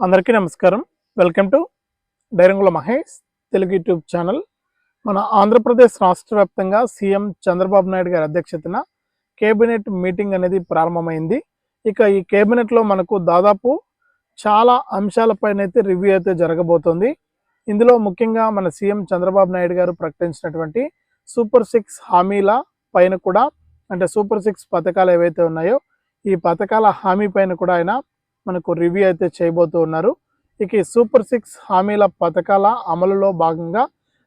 అందరికీ నమస్కారం. Welcome to డైరంగుల Mahesh Telugu YouTube channel. మన ఆంధ్రప్రదేశ్ రాష్ట్ర వ్యాప్తంగా సీఎం చంద్రబాబు నాయుడు గారి అధ్యక్షతన కేబినెట్ మీటింగ్ అనేది ప్రారంభమైంది. ఇక ఈ కేబినెట్లో మనకు దాదాపు చాలా అంశాలపైన అయితే రివ్యూ అయితే జరగబోతోంది. ఇందులో ముఖ్యంగా మన సీఎం చంద్రబాబు నాయుడు గారు ప్రకటించినటువంటి సూపర్ సిక్స్ హామీల పైన కూడా అంటే సూపర్ సిక్స్ పథకాలు ఏవైతే ఉన్నాయో ఈ పథకాల హామీ పైన కూడా ఆయన మనకు రివ్యూ అయితే చేయబోతూ ఉన్నారు. ఇక ఈ సూపర్ సిక్స్ హామీల పథకాల అమలులో భాగంగా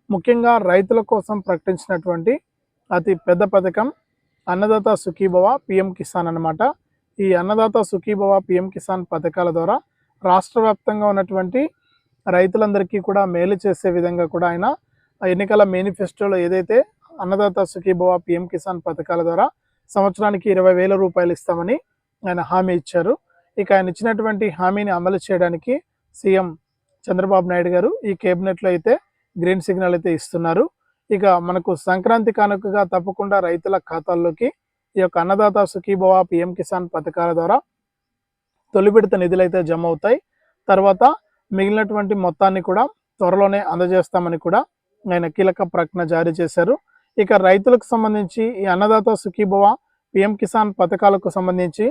ముఖ్యంగా రైతుల కోసం ప్రకటించినటువంటి అతి పెద్ద పథకం అన్నదాత సుఖీభవ పిఎం కిసాన్ అన్నమాట. ఈ అన్నదాత సుఖీభవ పిఎం కిసాన్ పథకాల ద్వారా రాష్ట్ర వ్యాప్తంగా ఉన్నటువంటి రైతులందరికీ కూడా మేలు చేసే విధంగా కూడా ఆయన ఎన్నికల మేనిఫెస్టోలో ఏదైతే అన్నదాత సుఖీభవ పిఎం కిసాన్ పథకాల ద్వారా సంవత్సరానికి ఇరవై వేల రూపాయలు ఇస్తామని ఆయన హామీ ఇచ్చారు. ఇక ఆయన ఇచ్చినటువంటి హామీని అమలు చేయడానికి సీఎం చంద్రబాబు నాయుడు గారు ఈ కేబినెట్లో అయితే గ్రీన్ సిగ్నల్ అయితే ఇస్తున్నారు. ఇక మనకు సంక్రాంతి కానుకగా తప్పకుండా రైతుల ఖాతాల్లోకి ఈ యొక్క అన్నదాత సుఖీభవ పిఎం కిసాన్ పథకాల ద్వారా తొలి విడత నిధులు అయితే జమ అవుతాయి. తర్వాత మిగిలినటువంటి మొత్తాన్ని కూడా త్వరలోనే అందజేస్తామని కూడా ఆయన కీలక ప్రకటన జారీ చేశారు. ఇక రైతులకు సంబంధించి ఈ అన్నదాత సుఖీభవ పిఎం కిసాన్ పథకాలకు సంబంధించి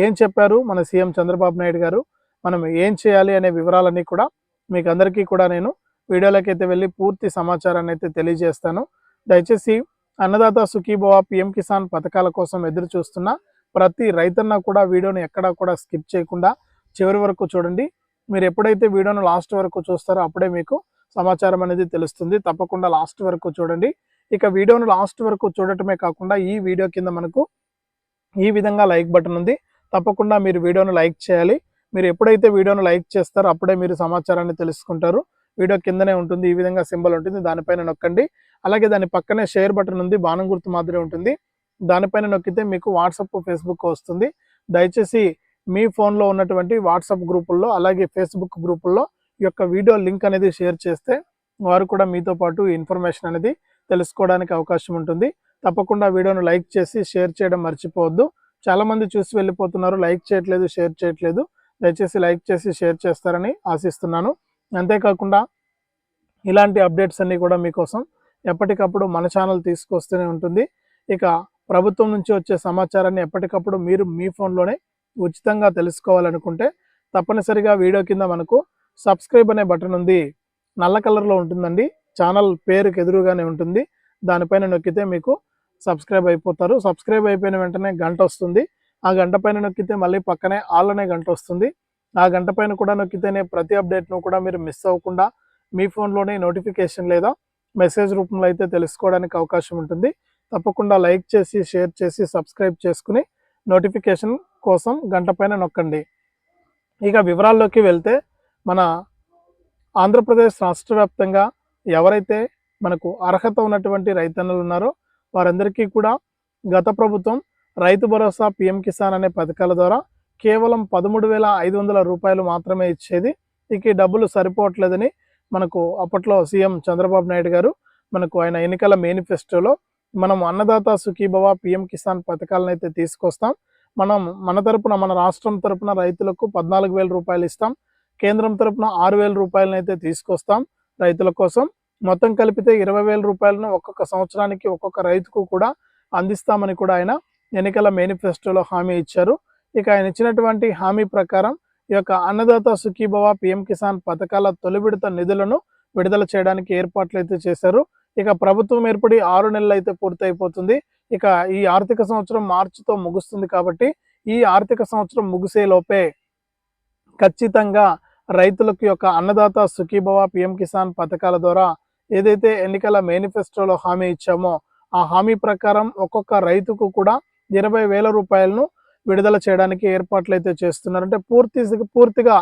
ఏం చెప్పారు మన సీఎం చంద్రబాబు నాయుడు గారు? మనం ఏం చేయాలి అనే వివరాలన్నీ కూడా మీకు అందరికీ కూడా నేను వీడియోలోకి అయితే వెళ్ళి పూర్తి సమాచారాన్ని అయితే తెలియజేస్తాను. దయచేసి అన్నదాత సుఖీభవ పిఎం కిసాన్ పథకాల కోసం ఎదురు చూస్తున్న ప్రతి రైతన్న కూడా వీడియోని ఎక్కడా కూడా స్కిప్ చేయకుండా చివరి వరకు చూడండి. మీరు ఎప్పుడైతే వీడియోను లాస్ట్ వరకు చూస్తారో అప్పుడే మీకు సమాచారం అనేది తెలుస్తుంది. తప్పకుండా లాస్ట్ వరకు చూడండి. ఇక వీడియోను లాస్ట్ వరకు చూడటమే కాకుండా ఈ వీడియో కింద మనకు ఈ విధంగా లైక్ బటన్ ఉంది. తప్పకుండా మీరు వీడియోను లైక్ చేయాలి. మీరు ఎప్పుడైతే వీడియోను లైక్ చేస్తారో అప్పుడే మీరు సమాచారాన్ని తెలుసుకుంటారు. వీడియో కిందనే ఉంటుంది. ఈ విధంగా సింబల్ ఉంటుంది. దానిపైన నొక్కండి. అలాగే దాని పక్కనే షేర్ బటన్ ఉంది. బాణం గుర్తు మాదిరి ఉంటుంది. దానిపైన నొక్కితే మీకు వాట్సాప్ ఫేస్బుక్ వస్తుంది. దయచేసి మీ ఫోన్లో ఉన్నటువంటి వాట్సాప్ గ్రూపుల్లో అలాగే ఫేస్బుక్ గ్రూపుల్లో ఈ యొక్క వీడియో లింక్ అనేది షేర్ చేస్తే వారు కూడా మీతో పాటు ఇన్ఫర్మేషన్ అనేది తెలుసుకోవడానికి అవకాశం ఉంటుంది. తప్పకుండా వీడియోను లైక్ చేసి షేర్ చేయడం మర్చిపోవద్దు. చాలా మంది చూసి వెళ్ళిపోతున్నారు. లైక్ చేయట్లేదు షేర్ చేయట్లేదు. దయచేసి లైక్ చేసి షేర్ చేస్తారని ఆశిస్తున్నాను. అంతేకాకుండా ఇలాంటి అప్డేట్స్ అన్నీ కూడా మీకోసం ఎప్పటికప్పుడు మన ఛానల్ తీసుకొస్తూనే ఉంటుంది. ఇక ప్రభుత్వం నుంచి వచ్చే సమాచారాన్ని ఎప్పటికప్పుడు మీరు మీ ఫోన్లోనే ఉచితంగా తెలుసుకోవాలనుకుంటే తప్పనిసరిగా వీడియో కింద మనకు సబ్స్క్రైబ్ అనే బటన్ ఉంది. నల్ల కలర్లో ఉంటుందండి. ఛానల్ పేరుకి ఎదురుగానే ఉంటుంది. దానిపైన నొక్కితే మీకు సబ్స్క్రైబ్ అయిపోతారు. సబ్స్క్రైబ్ అయిపోయిన వెంటనే గంట వస్తుంది. ఆ గంట పైన నొక్కితే మళ్ళీ పక్కనే ఆల్ అనే గంట వస్తుంది. ఆ గంట పైన కూడా నొక్కితేనే ప్రతి అప్డేట్ను కూడా మీరు మిస్ అవ్వకుండా మీ ఫోన్లోనే నోటిఫికేషన్ లేదా మెసేజ్ రూపంలో అయితే తెలుసుకోవడానికి అవకాశం ఉంటుంది. తప్పకుండా లైక్ చేసి షేర్ చేసి సబ్స్క్రైబ్ చేసుకుని నోటిఫికేషన్ కోసం గంట పైన నొక్కండి. ఇక వివరాల్లోకి వెళ్తే మన ఆంధ్రప్రదేశ్ రాష్ట్ర వ్యాప్తంగా ఎవరైతే మనకు అర్హత ఉన్నటువంటి రైతన్నులు ఉన్నారో వారందరికీ కూడా గత ప్రభుత్వం రైతు భరోసా పిఎం కిసాన్ అనే పథకాల ద్వారా కేవలం పదమూడు వేల ఐదు వందల రూపాయలు మాత్రమే ఇచ్చేది. ఇక ఈ డబ్బులు సరిపోవట్లేదని మనకు అప్పట్లో సీఎం చంద్రబాబు నాయుడు గారు మనకు ఆయన ఎన్నికల మేనిఫెస్టోలో మనం అన్నదాత సుఖీభవ పిఎం కిసాన్ పథకాలను అయితే తీసుకొస్తాం. మనం మన తరపున మన రాష్ట్రం తరపున రైతులకు పద్నాలుగు వేల రూపాయలు ఇస్తాం. కేంద్రం తరపున ఆరు వేల రూపాయలను అయితే తీసుకొస్తాం రైతుల కోసం. మొత్తం కలిపితే ఇరవై వేల రూపాయలను ఒక్కొక్క సంవత్సరానికి ఒక్కొక్క రైతుకు కూడా అందిస్తామని కూడా ఆయన ఎన్నికల మేనిఫెస్టోలో హామీ ఇచ్చారు. ఇక ఆయన ఇచ్చినటువంటి హామీ ప్రకారం ఈ యొక్క అన్నదాత సుఖీభవ పిఎం కిసాన్ పథకాల తొలి విడత నిధులను విడుదల చేయడానికి ఏర్పాట్లు అయితే చేశారు. ఇక ప్రభుత్వం ఏర్పడి ఆరు నెలలు అయితే పూర్తయిపోతుంది. ఇక ఈ ఆర్థిక సంవత్సరం మార్చితో ముగుస్తుంది కాబట్టి ఈ ఆర్థిక సంవత్సరం ముగిసే లోపే ఖచ్చితంగా రైతులకు యొక్క అన్నదాత సుఖీభవ పిఎం కిసాన్ పథకాల ద్వారా ఏదైతే ఎన్నికల మేనిఫెస్టోలో హామీ ఇచ్చామో ఆ హామీ ప్రకారం ఒక్కొక్క రైతుకు కూడా ఇరవై వేల రూపాయలను విడుదల చేయడానికి ఏర్పాట్లు అయితే చేస్తున్నారు. అంటే పూర్తి పూర్తిగా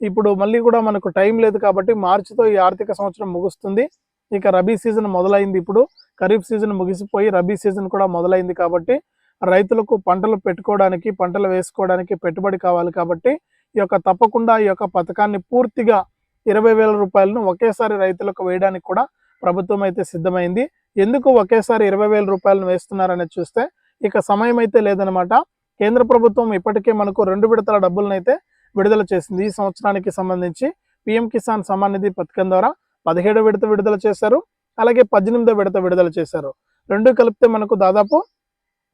ఇప్పుడు మళ్ళీ కూడా మనకు టైం లేదు కాబట్టి మార్చితో ఈ ఆర్థిక సంవత్సరం ముగుస్తుంది. ఇక రబీ సీజన్ మొదలైంది ఇప్పుడు. ఖరీఫ్ సీజన్ ముగిసిపోయి రబీ సీజన్ కూడా మొదలైంది కాబట్టి రైతులకు పంటలు పెట్టుకోవడానికి పంటలు వేసుకోవడానికి పెట్టుబడి కావాలి కాబట్టి ఈ యొక్క తప్పకుండా ఈ యొక్క పథకాన్ని పూర్తిగా ఇరవై వేల రూపాయలను ఒకేసారి రైతులకు వేయడానికి కూడా ప్రభుత్వం అయితే సిద్ధమైంది. ఎందుకు ఒకేసారి ఇరవై వేల రూపాయలను వేస్తున్నారనేది చూస్తే ఇక సమయం అయితే లేదనమాట కేంద్ర ప్రభుత్వం ఇప్పటికే మనకు రెండు విడతల డబ్బులను అయితే విడుదల చేసింది. ఈ సంవత్సరానికి సంబంధించి పిఎం కిసాన్ సమ్మాన్ నిధి పథకం ద్వారా పదిహేడో విడత విడుదల చేశారు. అలాగే పద్దెనిమిదో విడత విడుదల చేశారు. రెండు కలిపితే మనకు దాదాపు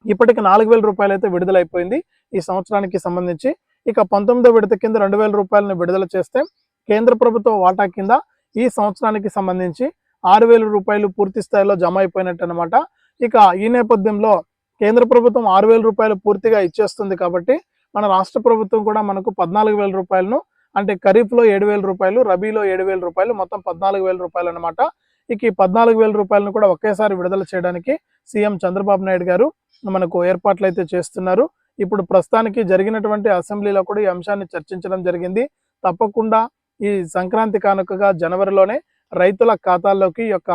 ఇప్పటికి నాలుగు వేల రూపాయలు అయితే విడుదలైపోయింది ఈ సంవత్సరానికి సంబంధించి. ఇక పంతొమ్మిదో విడత కింద రెండు వేల రూపాయలను విడుదల చేస్తే కేంద్ర ప్రభుత్వం వాటా కింద ఈ సంవత్సరానికి సంబంధించి ఆరు వేల రూపాయలు పూర్తి స్థాయిలో జమ అయిపోయినట్టు అనమాట ఇక ఈ నేపథ్యంలో కేంద్ర ప్రభుత్వం ఆరు వేల రూపాయలు పూర్తిగా ఇచ్చేస్తుంది కాబట్టి మన రాష్ట్ర ప్రభుత్వం కూడా మనకు పద్నాలుగు వేల రూపాయలను అంటే ఖరీఫ్లో ఏడు వేల రూపాయలు రబీలో ఏడు వేల రూపాయలు మొత్తం పద్నాలుగు వేల రూపాయలు అనమాట ఇక ఈ పద్నాలుగు వేల రూపాయలను కూడా ఒకేసారి విడుదల చేయడానికి సీఎం చంద్రబాబు నాయుడు గారు మనకు ఏర్పాట్లు అయితే చేస్తున్నారు. ఇప్పుడు ప్రస్తుతానికి జరిగినటువంటి అసెంబ్లీలో కూడా ఈ అంశాన్ని చర్చించడం జరిగింది. తప్పకుండా ఈ సంక్రాంతి కానుకగా జనవరిలోనే రైతుల ఖాతాల్లోకి యొక్క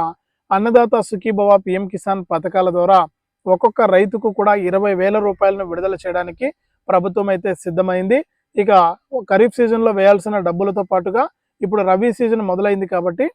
అన్నదాత సుఖీభవ పిఎం కిసాన్ పథకాల ద్వారా ఒక్కొక్క రైతుకు కూడా ఇరవై వేల రూపాయలను విడుదల చేయడానికి ప్రభుత్వం అయితే సిద్ధమైంది. ఇక ఖరీఫ్ సీజన్లో వేయాల్సిన డబ్బులతో పాటుగా ఇప్పుడు రబీ సీజన్ మొదలైంది కాబట్టి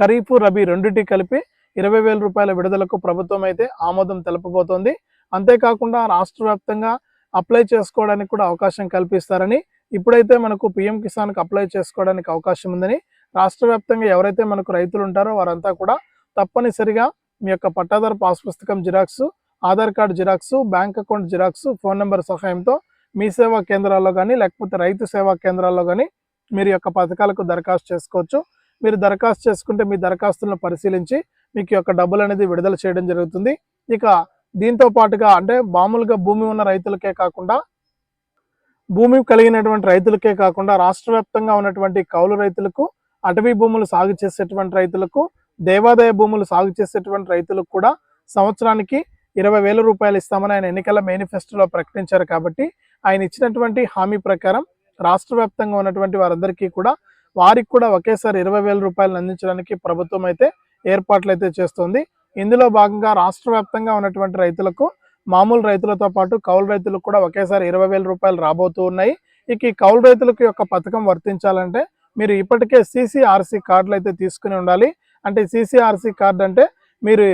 ఖరీఫ్ రబీ రెండింటి కలిపి ఇరవై వేల రూపాయల విడుదలకు ప్రభుత్వం అయితే ఆమోదం తెలపబోతోంది. అంతేకాకుండా రాష్ట్ర వ్యాప్తంగా అప్లై చేసుకోవడానికి కూడా అవకాశం కల్పిస్తారని ఇప్పుడైతే మనకు పిఎం కిసాన్కి అప్లై చేసుకోవడానికి అవకాశం ఉందని రాష్ట్ర వ్యాప్తంగా ఎవరైతే మనకు రైతులు ఉంటారో వారంతా కూడా తప్పనిసరిగా మీ యొక్క పట్టాదారు పాస్ పుస్తకం xerox Aadhaar card xerox bank account xerox phone number సహాయంతో మీ సేవా కేంద్రాల్లో కానీ లేకపోతే రైతు సేవా కేంద్రాల్లో కానీ మీరు యొక్క పథకాలకు దరఖాస్తు చేసుకోవచ్చు. మీరు దరఖాస్తు చేసుకుంటే మీ దరఖాస్తులను పరిశీలించి మీకు యొక్క డబ్బులు అనేది విడుదల చేయడం జరుగుతుంది. ఇక దీంతో పాటుగా అంటే మామూలుగా భూమి ఉన్న రైతులకే కాకుండా భూమి కలిగినటువంటి రైతులకే కాకుండా రాష్ట్ర వ్యాప్తంగా ఉన్నటువంటి కౌలు రైతులకు అటవీ భూములు సాగు చేసేటువంటి రైతులకు దేవాదాయ భూములు సాగు చేసేటువంటి రైతులకు కూడా సంవత్సరానికి ఇరవై వేల రూపాయలు ఇస్తామని ఆయన ఎన్నికల మేనిఫెస్టోలో ప్రకటించారు కాబట్టి ఆయన ఇచ్చినటువంటి హామీ ప్రకారం రాష్ట్ర వ్యాప్తంగా ఉన్నటువంటి వారందరికీ కూడా వారికి కూడా ఒకేసారి ఇరవై వేల రూపాయలు అందించడానికి ప్రభుత్వం అయితే ఏర్పాట్లు అయితే చేస్తుంది. ఇందులో భాగంగా రాష్ట్ర వ్యాప్తంగా ఉన్నటువంటి రైతులకు మామూలు రైతులతో పాటు కౌలు రైతులకు కూడా ఒకేసారి ఇరవై వేల రూపాయలు రాబోతూ ఉన్నాయి. ఇక ఈ కౌలు రైతులకు యొక్క పథకం వర్తించాలంటే మీరు ఇప్పటికే సీసీఆర్సీ కార్డులు అయితే తీసుకుని ఉండాలి. అంటే సీసీఆర్సీ కార్డు అంటే మీరు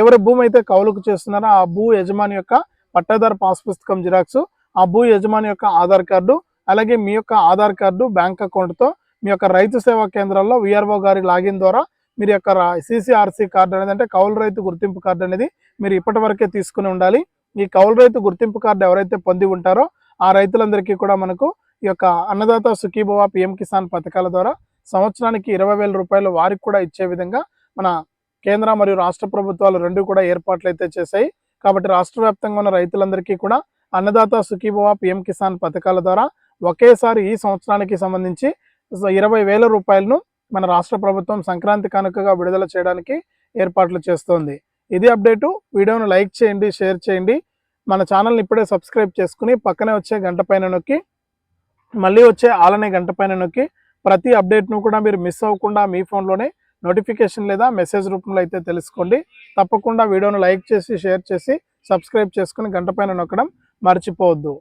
ఎవరి భూమి అయితే కౌలుకు చేస్తున్నారో ఆ భూ యజమాని యొక్క పట్టాదారు పాస్ పుస్తకం జిరాక్స్ ఆ భూ యజమాని యొక్క ఆధార్ కార్డు అలాగే మీ యొక్క ఆధార్ కార్డు బ్యాంక్ అకౌంట్తో మీ యొక్క రైతు సేవా కేంద్రాల్లో విఆర్ఓ గారి లాగిన్ ద్వారా మీరు యొక్క సీసీఆర్సీ కార్డు అనేది అంటే కౌలు రైతు గుర్తింపు కార్డు అనేది మీరు ఇప్పటి వరకే తీసుకుని ఉండాలి. ఈ కౌలు రైతు గుర్తింపు కార్డు ఎవరైతే పొంది ఉంటారో ఆ రైతులందరికీ కూడా మనకు ఈ యొక్క అన్నదాత సుఖీభవ పిఎం కిసాన్ పథకాల ద్వారా సంవత్సరానికి ఇరవై వేల రూపాయలు వారికి కూడా ఇచ్చే విధంగా మన కేంద్ర మరియు రాష్ట్ర ప్రభుత్వాలు రెండు కూడా ఏర్పాట్లు అయితే చేశాయి. కాబట్టి రాష్ట్ర వ్యాప్తంగా ఉన్న రైతులందరికీ కూడా అన్నదాత సుఖీభవ పిఎం కిసాన్ పథకాల ద్వారా ఒకేసారి ఈ సంవత్సరానికి సంబంధించి ఇరవై వేల రూపాయలను మన రాష్ట్ర ప్రభుత్వం సంక్రాంతి కానుకగా విడుదల చేయడానికి ఏర్పాట్లు చేస్తోంది. ఇది అప్డేటు. వీడియోను లైక్ చేయండి షేర్ చేయండి. మన ఛానల్ని ఇప్పుడే సబ్స్క్రైబ్ చేసుకుని పక్కనే వచ్చే గంట పైన నొక్కి మళ్ళీ వచ్చే ఆలనే గంట పైన నొక్కి ప్రతి అప్డేట్ను కూడా మీరు మిస్ అవ్వకుండా మీ ఫోన్లోనే నోటిఫికేషన్ లేదా మెసేజ్ రూపంలో అయితే తెలుసుకోండి. తప్పకుండా వీడియోను లైక్ చేసి షేర్ చేసి సబ్స్క్రైబ్ చేసుకుని గంట పైన నొక్కడం మర్చిపోవద్దు.